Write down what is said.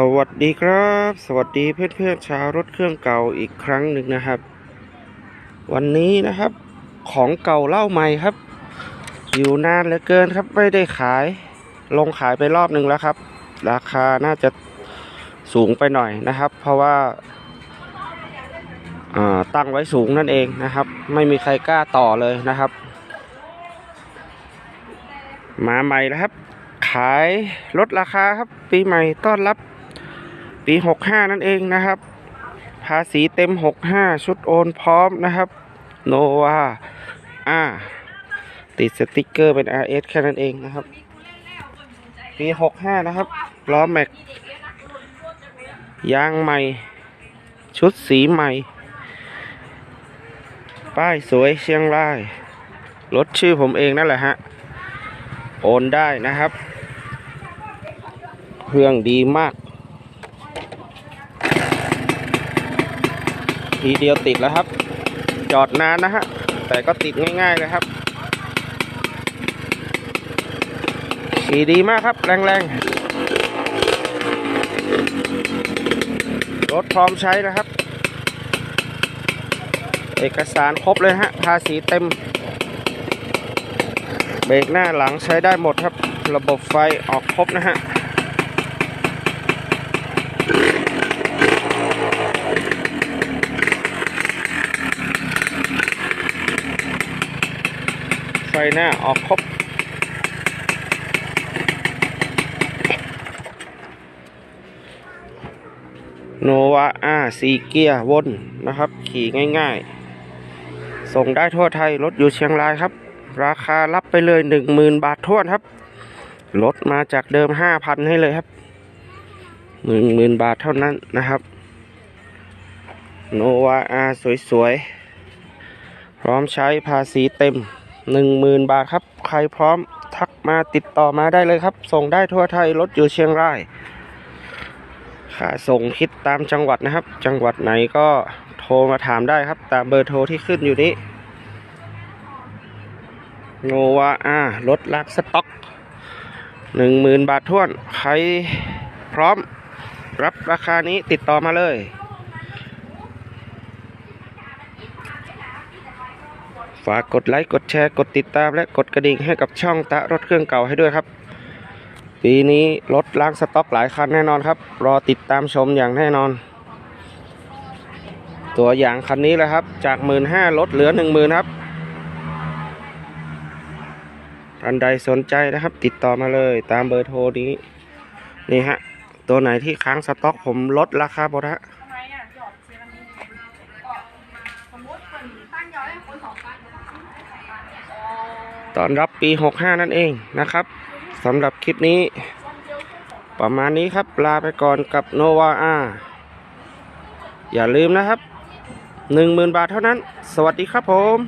สวัสดีครับ สวัสดีเพื่อนๆชาวรถเครื่องเก่าอีกครั้งหนึ่งนะครับ วันนี้นะครับ ของเก่าเล่าใหม่ครับ อยู่นานเหลือเกินครับไม่ได้ขาย ลงขายไปรอบหนึ่งแล้วครับ ราคาน่าจะสูงไปหน่อยนะครับ เพราะว่าอ่าตั้งไว้สูงนั่นเองนะครับ ไม่มีใครกล้าต่อเลยนะครับ มาใหม่แล้วครับ ขายลดราคาครับ ปีใหม่ต้อนรับ ปี 65 นั่นเองนะครับ ภาษีเต็ม 65 ชุดโอนพร้อมนะครับโนวาอ่าติดสติกเกอร์เป็น RS แค่นั้นเองนะครับ ปี 65 นะครับล้อแม็กยางใหม่ ชุดสีใหม่ ป้ายสวยเชียงราย รถชื่อผมเองนั่นแหละฮะ โอนได้นะครับ เครื่องดีมาก ทีเดียวติดแล้วครับ จอดนานนะฮะ แต่ก็ติดง่ายๆเลยครับขี่ดีมากครับ แรงๆ รถพร้อมใช้นะครับ เอกสารครบเลยฮะภาษีเต็ม เบรกหน้าหลังใช้ได้หมดครับ ระบบไฟออกครบนะฮะ ไฟ หน้าออกครบ โนวาอาซีเกียร์วนนะครับ ขี่ง่ายๆ ส่งได้ทั่วไทย รถอยู่เชียงรายครับ ราคารับไปเลยหนึ่งหมื่นบาททวนครับ ลดมาจากเดิมห้าพันให้เลยครับหนึ่งหมื่นบาทเท่านั้นนะครับ โนวาอาสวยๆพร้อมใช้ภาษีเต็ม หนึ่งหมื่นบาทครับ ใครพร้อมทักมาติดต่อมาได้เลยครับ ส่งได้ทั่วไทยรถอยู่เชียงรายค่าส่งคิดตามจังหวัดนะครับ จังหวัดไหนก็โทรมาถามได้ครับ ตามเบอร์โทรที่ขึ้นอยู่นี้โนวาอ่ารถลักสต็อกหนึ่งหมื่นบาทท้วน ใครพร้อมรับราคานี้ติดต่อมาเลย ฝากกดไลค์กดแชร์กดติดตามและกดกระดิ่งให้กับช่องตะรถเครื่องเก่าให้ด้วยครับ ปีนี้รถล้างสต็อกหลายคันแน่นอนครับ รอติดตามชมอย่างแน่นอน ตัวอย่างคันนี้แหละครับ จากหมื่นห้าลดเหลือหนึ่งหมื่นครับท่านใดสนใจนะครับ ติดต่อมาเลยตามเบอร์โทรนี้ นี่ฮะ ตัวไหนที่ค้างสต็อกผมลดราคาหมดฮะ ตอนรับปี 65 นั่นเองนะครับสำหรับคลิปนี้ ประมาณนี้ครับลาไปก่อนกับโนวาอาอย่าลืมนะครับ 10,000 บาทเท่านั้น สวัสดีครับผม